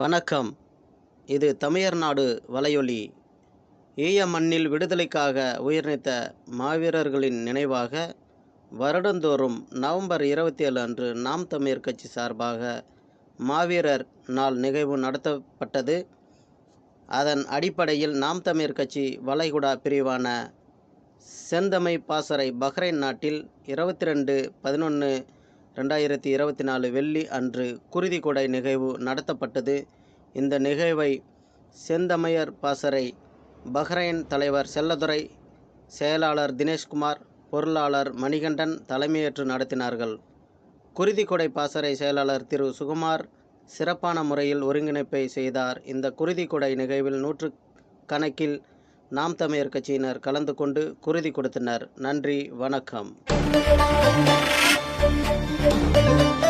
வணக்கம். இது தமிழர்நாடு வலையொலி. ஈய மண்ணில் விடுதலைக்காக உயிர்நீத்த மாவீரர்களின் நினைவாக வருடந்தோறும் நவம்பர் இருபத்தி ஏழு அன்று நாம் தமிழர் கட்சி சார்பாக மாவீரர் நாள் நிகழ்வு நடத்தப்பட்டது. அதன் அடிப்படையில் நாம் தமிழர் கட்சி வளைகுடா பிரிவான செந்தமை பாசறை பஹ்ரைன் நாட்டில் இருபத்தி ரெண்டு பதினொன்று ரெண்டாயிரத்தி இருபத்தி நாலு வெள்ளி அன்று குருதிக்கொடை நிகழ்வு நடத்தப்பட்டது. இந்த நிகழ்வை செந்தமையர் பாசறை பஹ்ரைன் தலைவர் செல்லதுரை செயலாளர் தினேஷ்குமார் பொருளாளர் மணிகண்டன் தலைமையேற்று நடத்தினார்கள். குருதிக்கொடை பாசறை செயலாளர் திரு சுகுமார் சிறப்பான முறையில் ஒருங்கிணைப்பை செய்தார். இந்த குருதிக்கொடை நிகழ்வில் நூற்று கணக்கில் நாம் தமிழர் கட்சியினர் கலந்து கொண்டு குருதி கொடுத்தனர். நன்றி வணக்கம். Müzik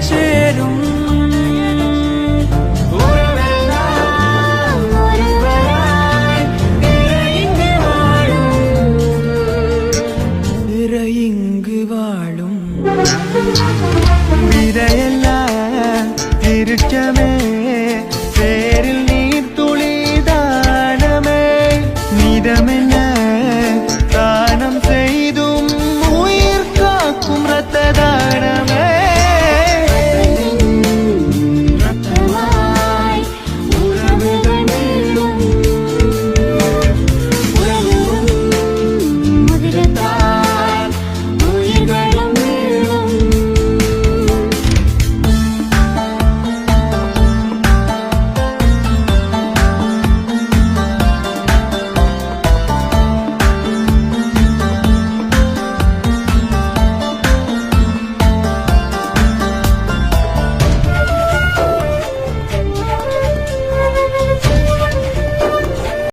ചേരും. ഇറയിങ്ക് വാഴും വിരയല്ല തിരിച്ചമേ. പേരിൽ നീ തുളിതാണമേ നിരമെന്ന താനം ചെയ്തും ഉയർക്കാക്കും റത്തതായി